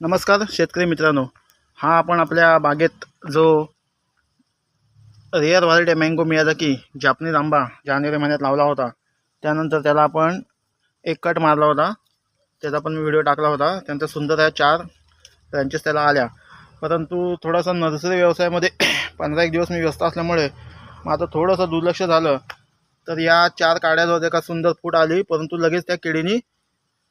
नमस्कार शेतकरी मित्रांनो. हा आपण आपल्या बागेत जो rare variety mango Miyazaki Japanese आंबा जानेवारी महिन्यात लावला होता. त्यानंतर त्याला आपण एक कट मारला होता. त्याचा पण मी व्हिडिओ टाकला होता. त्यानंतर सुंदर आहे चार ब्रँचेस त्याला आल्या. परंतु थोडासा नर्सरी व्यवसायामध्ये पंधरा एक दिवस मी व्यस्त असल्यामुळे मग आता थोडंसं दुर्लक्ष झालं. तर या चार काड्याजवळ एका सुंदर फूट आली. परंतु लगेच त्या किडीनी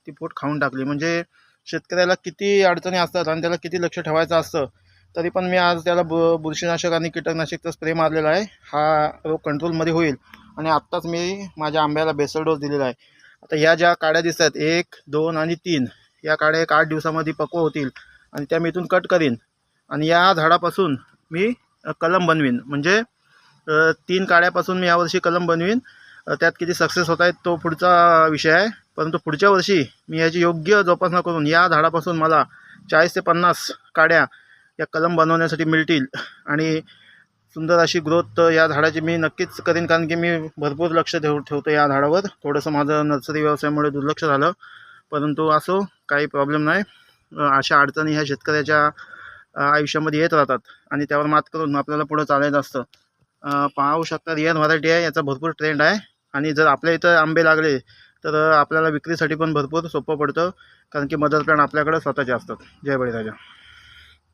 ती फूट खाऊन टाकली. म्हणजे शेतकऱ्याला किती अडचणी असतात आणि त्याला किती लक्ष ठेवायचं असतं तरी पण मी आज त्याला ब बुरशीनाशक आणि कीटकनाशकचा स्प्रे मारलेला आहे. हा रोग कंट्रोलमध्ये होईल. आणि आत्ताच मी माझ्या आंब्याला बेसल डोस दिलेला आहे. आता ह्या ज्या काड्या दिसतात एक दोन आणि तीन या काड्या एक आठ दिवसामध्ये पक्व होतील आणि त्या मी इथून कट करीन. आणि या झाडापासून मी कलम बनवीन. म्हणजे तीन काड्यापासून मी यावर्षी कलम बनवीन. त्यात किती सक्सेस होत आहेत तो पुढचा विषय आहे. परंतु पुढच्या वर्षी मी याची योग्य जोपासना करून या झाडापासून मला चाळीस ते पन्नास काड्या या कलम बनवण्यासाठी मिळतील. आणि सुंदर अशी ग्रोथ या झाडाची मी नक्कीच करीन कारण की मी भरपूर लक्ष ठेव ठेवतो या झाडावर. थोडंसं माझं नर्सरी व्यवसायामुळे दुर्लक्ष झालं. परंतु असो काही प्रॉब्लेम नाही. अशा अडचणी ह्या शेतकऱ्याच्या आयुष्यामध्ये येत राहतात. आणि त्यावर मात करून आपल्याला पुढं चालायचं असतं. पाहू शकता रिअल व्हरायटी आहे याचा भरपूर ट्रेंड आहे. आणि जर आपल्या इथं आंबे लागले तर आपल्याला विक्रीसाठी पण भरपूर सोपं पडतं कारण की मदर प्लॅन आपल्याकडं स्वतःचे असतात. जय बळीराजा.